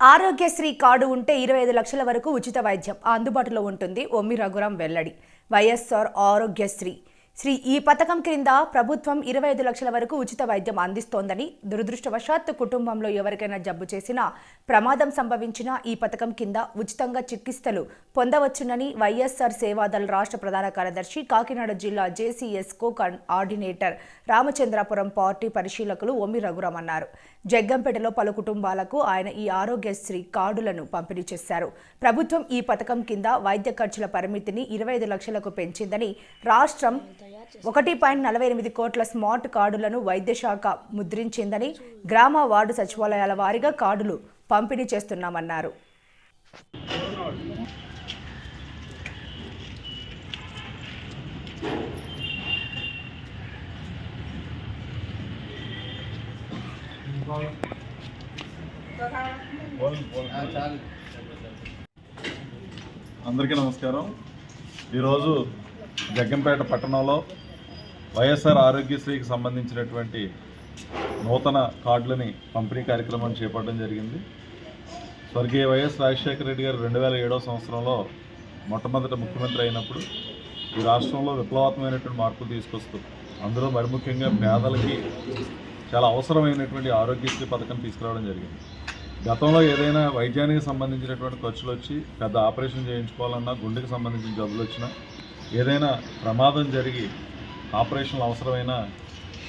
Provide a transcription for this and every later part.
Aarogyasri card ఉంటే ఇరవై ఐదు లక్షల వరకు ఉచిత వైద్యం అందుబాటులో ఉంటుంది. ఒమ్మి రఘురాం వెల్లడి. వైఎస్ఆర్ ఆరోగ్యశ్రీ. శ్రీ ఈ పథకం క్రింద ప్రభుత్వం ఇరవై ఐదు లక్షల వరకు ఉచిత వైద్యం అందిస్తోందని దురదృష్టవశాత్తు కుటుంబంలో ఎవరికైనా జబ్బు చేసినా ప్రమాదం సంభవించినా ఈ పథకం కింద ఉచితంగా చికిత్సలు పొందవచ్చునని వైఎస్ఆర్ సేవాదళ రాష్ట్ర ప్రధాన కార్యదర్శి కాకినాడ జిల్లా JCS coordinator Ramachandrapuram party పరిశీలకులు ఒమ్మి రఘురామ్ అన్నారు. జగ్గంపేటలో పలు కుటుంబాలకు ఆయన ఈ ఆరోగ్యశ్రీ కార్డులను పంపిణీ చేశారు. ప్రభుత్వం ఈ పథకం కింద వైద్య ఖర్చుల పరిమితిని ఇరవై ఐదు లక్షలకు పెంచిందని రాష్ట్రం ఒకటి పాయింట్ నలభై ఎనిమిది కోట్ల స్మార్ట్ కార్డులను వైద్య శాఖ ముద్రించిందని గ్రామ వార్డు సచివాలయాల వారీగా కార్డులు పంపిణీ చేస్తున్నామన్నారు. అందరికీ నమస్కారం. ఈరోజు జగ్గంపేట పట్టణంలో వైఎస్ఆర్ ఆరోగ్యశ్రీకి సంబంధించినటువంటి నూతన కార్డులని పంపిణీ కార్యక్రమం చేపట్టడం జరిగింది. స్వర్గీయ వైఎస్ రాజశేఖర రెడ్డి గారు రెండు వేల ఏడవ సంవత్సరంలో మొట్టమొదటి ముఖ్యమంత్రి అయినప్పుడు ఈ రాష్ట్రంలో విప్లవాత్మకమైనటువంటి మార్పులు తీసుకొస్తూ అందులో మరి ముఖ్యంగా పేదలకి చాలా అవసరమైనటువంటి ఆరోగ్యశ్రీ పథకం తీసుకురావడం జరిగింది. గతంలో ఏదైనా వైద్యానికి సంబంధించినటువంటి ఖర్చులు వచ్చి పెద్ద ఆపరేషన్ చేయించుకోవాలన్నా గుండెకి సంబంధించిన జబ్బులు వచ్చినా ఏదైనా ప్రమాదం జరిగి ఆపరేషన్లు అవసరమైన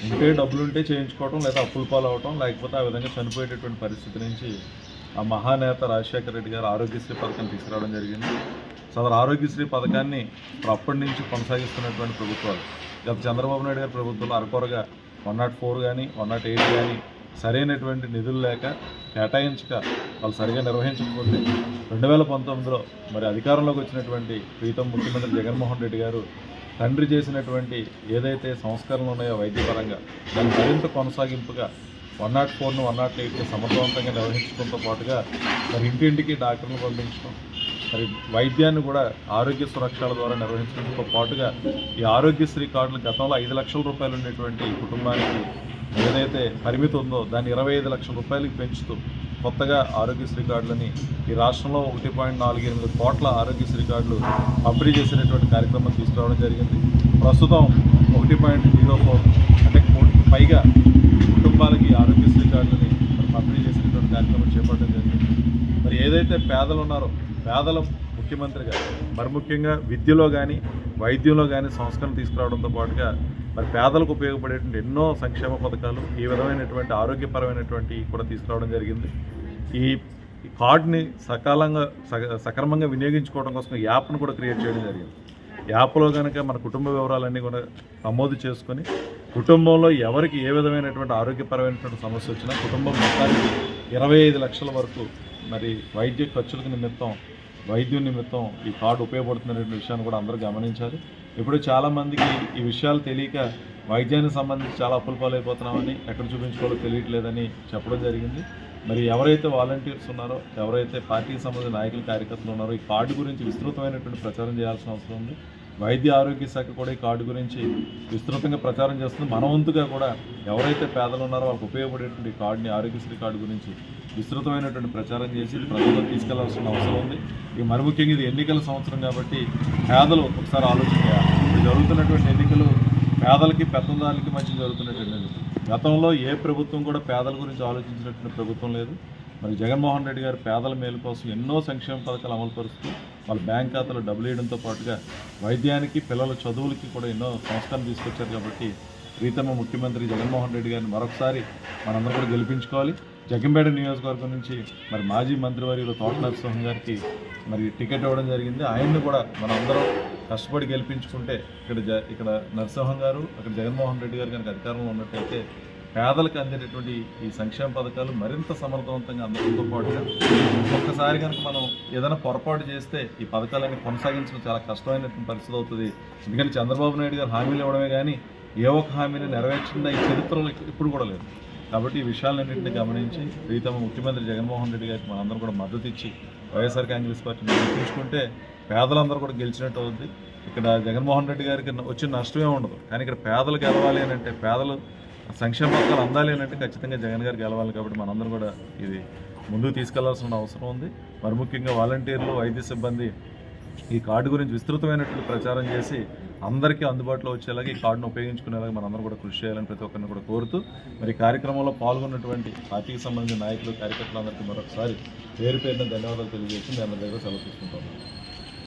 ఉంటే డబ్బులు ఉంటే చేయించుకోవడం లేదా అప్పుల పాలు అవటం లేకపోతే ఆ విధంగా చనిపోయేటటువంటి పరిస్థితి నుంచి ఆ మహానేత రాజశేఖర రెడ్డి గారు ఆరోగ్యశ్రీ పథకం తీసుకురావడం జరిగింది. సదరు ఆరోగ్యశ్రీ పథకాన్ని అప్పటి నుంచి కొనసాగిస్తున్నటువంటి ప్రభుత్వాలు. గత చంద్రబాబు నాయుడు గారి ప్రభుత్వంలో అరకొరగా వన్ నాట్ ఫోర్ కానీ వన్ నాట్ ఎయిట్ కానీ సరైనటువంటి నిధులు లేక కేటాయించక వాళ్ళు సరిగా నిర్వహించకపోతే రెండు వేల పంతొమ్మిదిలో మరి అధికారంలోకి వచ్చినటువంటి ప్రీతం ముఖ్యమంత్రి జగన్మోహన్ రెడ్డి గారు తండ్రి చేసినటువంటి ఏదైతే సంస్కరణలు ఉన్నాయో వైద్యపరంగా దాన్ని మరింత కొనసాగింపుగా వన్ నాట్ ఫోర్ను వన్ నాట్ ఎయిట్ని సమర్థవంతంగా నిర్వహించడంతో పాటుగా మరి ఇంటింటికి డాక్టర్లు పంపించడం మరి వైద్యాన్ని కూడా ఆరోగ్య సురక్షల ద్వారా నిర్వహించడంతో పాటుగా ఈ ఆరోగ్యశ్రీ కార్డులు గతంలో ఐదు లక్షల రూపాయలు ఉండేటువంటి కుటుంబానికి ఏదైతే పరిమితి ఉందో దాన్ని ఇరవై ఐదు లక్షల రూపాయలకి పెంచుతూ కొత్తగా ఆరోగ్యశ్రీ కార్డులని ఈ రాష్ట్రంలో ఒకటి పాయింట్ నాలుగు ఎనిమిది కోట్ల ఆరోగ్యశ్రీ కార్డులు పంపిణీ చేసినటువంటి కార్యక్రమం తీసుకురావడం జరిగింది. ప్రస్తుతం ఒకటి పాయింట్ జీరో ఫోర్ అంటే కోటి పైగా కుటుంబాలకి ఆరోగ్యశ్రీ కార్డులని మరి పంపిణీ చేసినటువంటి కార్యక్రమం చేపట్టడం జరిగింది. మరి ఏదైతే పేదలు ఉన్నారో పేదల ముఖ్యమంత్రిగా మరి ముఖ్యంగా విద్యలో కానీ వైద్యంలో కానీ సంస్కరణ తీసుకురావడంతో పాటుగా మరి పేదలకు ఉపయోగపడేటువంటి ఎన్నో సంక్షేమ పథకాలు ఈ విధమైనటువంటి ఆరోగ్యపరమైనటువంటి కూడా తీసుకురావడం జరిగింది. ఈ కార్డుని సకాలంగా సక్రమంగా వినియోగించుకోవడం కోసం ఈ యాప్ను కూడా క్రియేట్ చేయడం జరిగింది. యాప్లో కనుక మన కుటుంబ వివరాలన్నీ కూడా నమోదు చేసుకొని కుటుంబంలో ఎవరికి ఏ విధమైనటువంటి ఆరోగ్యపరమైనటువంటి సమస్య వచ్చినా కుటుంబం మొత్తానికి ఇరవై ఐదు లక్షల వరకు మరి వైద్య ఖర్చులకు నిమిత్తం వైద్యం నిమిత్తం ఈ కార్డు ఉపయోగపడుతున్నటువంటి విషయాన్ని కూడా అందరూ గమనించాలి. ఇప్పుడు చాలామందికి ఈ విషయాలు తెలియక వైద్యానికి సంబంధించి చాలా అప్పుల పాలైపోతున్నామని ఎక్కడ చూపించుకోవాలో తెలియట్లేదని చెప్పడం జరిగింది. మరి ఎవరైతే వాలంటీర్స్ ఉన్నారో ఎవరైతే పార్టీకి సంబంధించిన నాయకులు కార్యకర్తలు ఉన్నారో ఈ కార్డు గురించి విస్తృతమైనటువంటి ప్రచారం చేయాల్సిన అవసరం ఉంది. వైద్య ఆరోగ్య శాఖ కూడా ఈ కార్డు గురించి విస్తృతంగా ప్రచారం చేస్తుంది. మన వంతుగా కూడా ఎవరైతే పేదలు ఉన్నారో వాళ్ళకి ఉపయోగపడేటువంటి కార్డుని ఆరోగ్యశ్రీ కార్డు గురించి విస్తృతమైనటువంటి ప్రచారం చేసి ఇది ప్రజల్లో తీసుకెళ్ళాల్సిన అవసరం ఉంది. ఇక మరి ముఖ్యంగా ఇది ఎన్నికల సంవత్సరం కాబట్టి పేదలు ఒకసారి ఆలోచించాలి జరుగుతున్నటువంటి ఎన్నికలు పేదలకి పెత్తందారులకి మధ్య జరుగుతున్నటువంటి గతంలో ఏ ప్రభుత్వం కూడా పేదల గురించి ఆలోచించినటువంటి ప్రభుత్వం లేదు. మరి జగన్మోహన్ రెడ్డి గారు పేదల మేలు కోసం ఎన్నో సంక్షేమ పథకాలు అమలు పరుస్తూ వాళ్ళ బ్యాంక్ ఖాతాలో డబ్బులు వేయడంతో పాటుగా వైద్యానికి పిల్లల చదువులకి కూడా ఎన్నో సంస్కరణ తీసుకొచ్చారు కాబట్టి ప్రీతమ ముఖ్యమంత్రి జగన్మోహన్ రెడ్డి గారిని మరొకసారి మనందరూ కూడా గెలిపించుకోవాలి. జగ్గంపేట నియోజకవర్గం నుంచి మరి మాజీ మంత్రివర్యులు తోట నరసింహం గారికి మరి టికెట్ ఇవ్వడం జరిగింది. ఆయన్ని కూడా మనందరం కష్టపడి గెలిపించుకుంటే ఇక్కడ జ ఇక్కడ నరసింహం గారు అక్కడ జగన్మోహన్ రెడ్డి గారు కనుక అధికారంలో ఉన్నట్టయితే పేదలకు అందేటటువంటి ఈ సంక్షేమ పథకాలు మరింత సమర్థవంతంగా అందడంతో పాటుగా ఒక్కసారి కనుక మనం ఏదైనా పొరపాటు చేస్తే ఈ పథకాలన్నీ కొనసాగించడం చాలా కష్టమైనటువంటి పరిస్థితి అవుతుంది. ఎందుకంటే చంద్రబాబు నాయుడు గారు హామీలు ఇవ్వడమే కానీ ఏ ఒక్క హామీని నెరవేర్చిందా ఈ చరిత్రలో ఇప్పుడు కూడా లేదు. కాబట్టి ఈ విషయాలన్నింటినీ గమనించి ప్రీతమ ముఖ్యమంత్రి జగన్మోహన్ రెడ్డి గారికి మనందరం కూడా మద్దతు ఇచ్చి వైఎస్ఆర్ కాంగ్రెస్ పార్టీని గెలిపించుకుంటే పేదలందరూ కూడా గెలిచినట్టు అవుద్ది. ఇక్కడ జగన్మోహన్ రెడ్డి గారికి వచ్చిన నష్టమే ఉండదు. కానీ ఇక్కడ పేదలు గెలవాలి అని అంటే పేదలు సంక్షేమ పథకాలు అందాలి అంటే ఖచ్చితంగా జగన్ గారు గెలవాలి కాబట్టి మనందరం కూడా ఇది ముందుకు తీసుకెళ్ళాల్సిన అవసరం ఉంది. మరి ముఖ్యంగా వాలంటీర్లు వైద్య సిబ్బంది ఈ కార్డు గురించి విస్తృతమైనట్లు ప్రచారం చేసి అందరికీ అందుబాటులో వచ్చేలాగా ఈ కార్డును ఉపయోగించుకునేలాగా మనందరం కూడా కృషి చేయాలని ప్రతి ఒక్కరిని కూడా కోరుతూ మరి కార్యక్రమంలో పాల్గొన్నటువంటి పార్టీకి సంబంధించిన నాయకులు కార్యకర్తలందరికీ మరొకసారి పేరు పేరున ధన్యవాదాలు తెలియజేసి మేము అందరి దగ్గర సెలవు తీసుకుంటాం